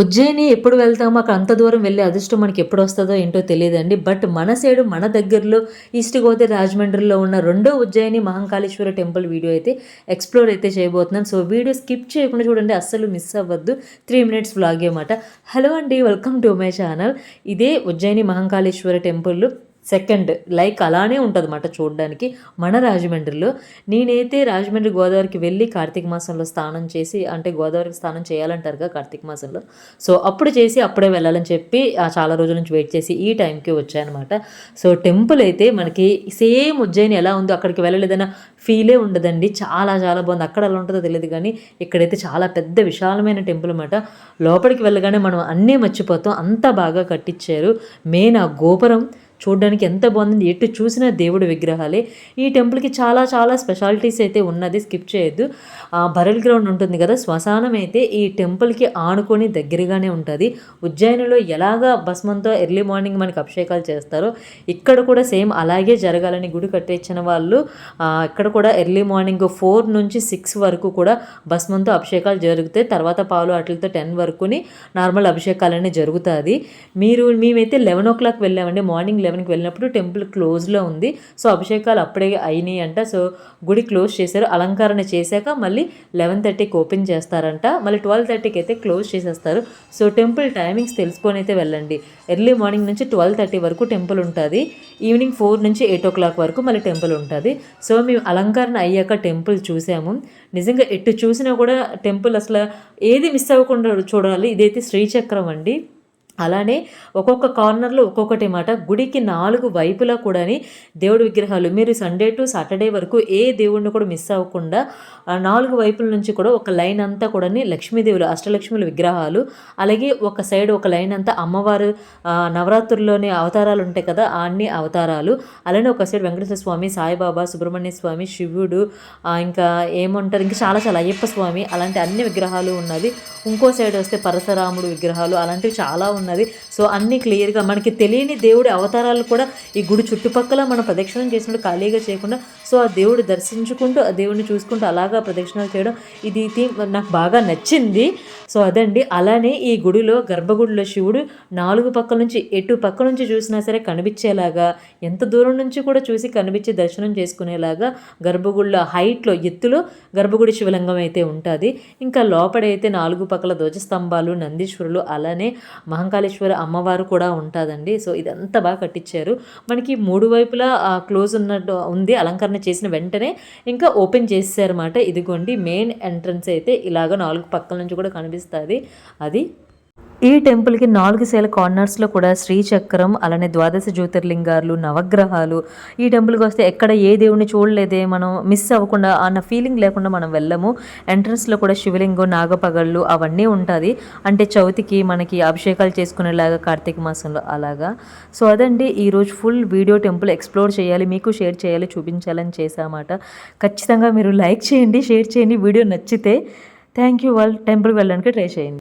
ఉజ్జయిని ఎప్పుడు వెళ్తామో అక్కడ అంత దూరం వెళ్ళే అదృష్టం మనకి ఎప్పుడు వస్తుందో ఏంటో తెలియదండి. బట్ మన సైడు మన దగ్గరలో ఈస్ట్ గోదావరి రాజమండ్రిలో ఉన్న రెండో ఉజ్జయిని మహంకాళేశ్వర టెంపుల్ వీడియో అయితే ఎక్స్ప్లోర్ అయితే చేయబోతున్నాను సో వీడియో స్కిప్ చేయకుండా చూడండి అస్సలు మిస్ అవ్వద్దు. త్రీ మినిట్స్ వ్లాగ్ అనమాట హలో అండి వెల్కమ్ టు మై ఛానల్. ఇదే Ujjaini Mahankaleshwara temple. Second. Like అలానే ఉంటుంది అన్నమాట చూడడానికి. మన రాజమండ్రిలో నేనైతే రాజమండ్రి గోదావరికి వెళ్ళి కార్తీక మాసంలో స్నానం చేసి అంటే గోదావరికి స్నానం చేయాలంటారు కదా కార్తీక మాసంలో. సో అప్పుడు చేసి అప్పుడే వెళ్ళాలని చెప్పి చాలా రోజుల నుంచి వెయిట్ చేసి ఈ టైంకి వచ్చాయన్నమాట సో టెంపుల్ అయితే మనకి సేమ్ ఉజ్జయిని ఎలా ఉందో అక్కడికి వెళ్ళలేదన్న ఫీలే ఉండదండి. చాలా చాలా బాగుంది. అక్కడ ఎలా ఉంటుందో తెలియదు కానీ ఇక్కడైతే చాలా పెద్ద విశాలమైన టెంపుల్ అనమాట లోపలికి వెళ్ళగానే మనం అన్నీ మర్చిపోతాం. అంత బాగా కట్టించారు. మెయిన్ ఆ గోపురం చూడడానికి ఎంత బాగుంది ఎటు చూసిన దేవుడు విగ్రహాలే. ఈ టెంపుల్కి చాలా చాలా స్పెషాలిటీస్ అయితే ఉన్నది స్కిప్ చేయొద్దు. బరల్ గ్రౌండ్ ఉంటుంది కదా శ్మశానం అయితే ఈ టెంపుల్కి ఆనుకొని దగ్గరగానే ఉంటుంది. ఉజ్జయినిలో ఎలాగా భస్మంతో ఎర్లీ మార్నింగ్ మనకి అభిషేకాలు చేస్తారో ఇక్కడ కూడా సేమ్ అలాగే జరగాలని గుడి కట్టించిన వాళ్ళు ఇక్కడ కూడా ఎర్లీ మార్నింగ్ ఫోర్ నుంచి సిక్స్ వరకు కూడా భస్మంతో అభిషేకాలు జరుగుతాయి. తర్వాత పాలు అట్లతో టెన్ వరకుని నార్మల్ అభిషేకాలనే జరుగుతుంది. మీరు మేమైతే లెవెన్ ఓ క్లాక్ వెళ్ళామండి. మార్నింగ్ లెవెన్ లెవెన్కి వెళ్ళినప్పుడు టెంపుల్ క్లోజ్లో ఉంది. సో అభిషేకాలు అప్పుడే అయినాయి అంట సో గుడి క్లోజ్ చేశారు. అలంకరణ చేశాక మళ్ళీ లెవెన్ థర్టీకి ఓపెన్ చేస్తారంట. మళ్ళీ ట్వెల్వ్ థర్టీకి అయితే క్లోజ్ చేసేస్తారు. సో టెంపుల్ టైమింగ్స్ తెలుసుకొని అయితే వెళ్ళండి. ఎర్లీ మార్నింగ్ నుంచి ట్వెల్వ్ థర్టీ వరకు టెంపుల్ ఉంటుంది. ఈవినింగ్ ఫోర్ నుంచి ఎయిట్ ఓ క్లాక్ వరకు మళ్ళీ టెంపుల్ ఉంటుంది. సో మేము అలంకరణ అయ్యాక టెంపుల్ చూసాము. నిజంగా ఎటు చూసినా కూడా టెంపుల్ అసలు ఏది మిస్ అవ్వకుండా చూడాలి. ఇదైతే శ్రీచక్రం అండి. అలానే ఒక్కొక్క కార్నర్లో ఒక్కొక్కటి మాట. గుడికి నాలుగు వైపులా కూడాని దేవుడి విగ్రహాలు. మీరు సండే టు సాటర్డే వరకు ఏ దేవుడిని కూడా మిస్ అవ్వకుండా నాలుగు వైపుల నుంచి కూడా ఒక లైన్ అంతా కూడా లక్ష్మీదేవులు అష్టలక్ష్ముల విగ్రహాలు. అలాగే ఒక సైడ్ ఒక లైన్ అంతా అమ్మవారు నవరాత్రుల్లోని అవతారాలు ఉంటాయి కదా అన్ని అవతారాలు. అలానే ఒక సైడ్ వెంకటేశ్వర స్వామి సాయిబాబా సుబ్రహ్మణ్య స్వామి శివుడు ఇంకా ఏమంటారు ఇంకా చాలా చాలా అయ్యప్ప స్వామి అలాంటి అన్ని విగ్రహాలు ఉన్నది ఇంకో సైడ్ వస్తే పరశురాముడు విగ్రహాలు అలాంటివి చాలా ఉన్నాయి. ఉన్నది సో అన్నీ క్లియర్గా మనకి తెలియని దేవుడి అవతారాలు కూడా ఈ గుడి చుట్టుపక్కల మనం ప్రదక్షిణం చేసినప్పుడు ఖాళీగా చేయకుండా సో ఆ దేవుడు దర్శించుకుంటూ ఆ దేవుడిని చూసుకుంటూ అలాగా ప్రదక్షిణాలు చేయడం ఇది నాకు బాగా నచ్చింది. సో అదండి. అలానే ఈ గుడిలో గర్భగుడిలో శివుడు నాలుగు పక్కల నుంచి ఎటు పక్క నుంచి చూసినా సరే కనిపించేలాగా ఎంత దూరం నుంచి కూడా చూసి కనిపించి దర్శనం చేసుకునేలాగా గర్భగుడిలో హైట్లో ఎత్తులో గర్భగుడి శివలింగం అయితే ఉంటుంది. ఇంకా లోపడైతే నాలుగు పక్కల ధ్వజస్తంభాలు నందీశ్వరులు అలానే మహాకాళేశ్వర అమ్మవారు కూడా ఉంటుందండి. సో ఇదంతా బాగా కట్టించారు మనకి మూడు వైపులా క్లోజ్ ఉన్నట్టు ఉంది అలంకరణ చేసిన వెంటనే ఇంకా ఓపెన్ చేసేసారన్నమాట. ఇదిగోండి మెయిన్ ఎంట్రన్స్ అయితే ఇలాగ నాలుగు పక్కల నుంచి కూడా కనిపిస్తుంది. అది ఈ టెంపుల్కి నాలుగు శైల కార్నర్స్లో కూడా శ్రీచక్రం అలానే ద్వాదశ జ్యోతిర్లింగాలు నవగ్రహాలు ఈ టెంపుల్కి వస్తే ఎక్కడ ఏ దేవుడిని చూడలేదే మనం మిస్ అవ్వకుండా అన్న ఫీలింగ్ లేకుండా మనం వెళ్ళము. ఎంట్రన్స్లో కూడా శివలింగం నాగపగళ్ళు అవన్నీ ఉంటుంది. అంటే చవితికి మనకి అభిషేకాలు చేసుకునేలాగా కార్తీక మాసంలో అలాగా. సో అదండి ఈరోజు ఫుల్ వీడియో టెంపుల్ ఎక్స్ప్లోర్ చేయాలి మీకు షేర్ చేయాలి చూపించాలని చేసామాట ఖచ్చితంగా మీరు లైక్ చేయండి షేర్ చేయండి. వీడియో నచ్చితే థ్యాంక్ యూ వాళ్ళు టెంపుల్కి వెళ్ళడానికి ట్రై చేయండి.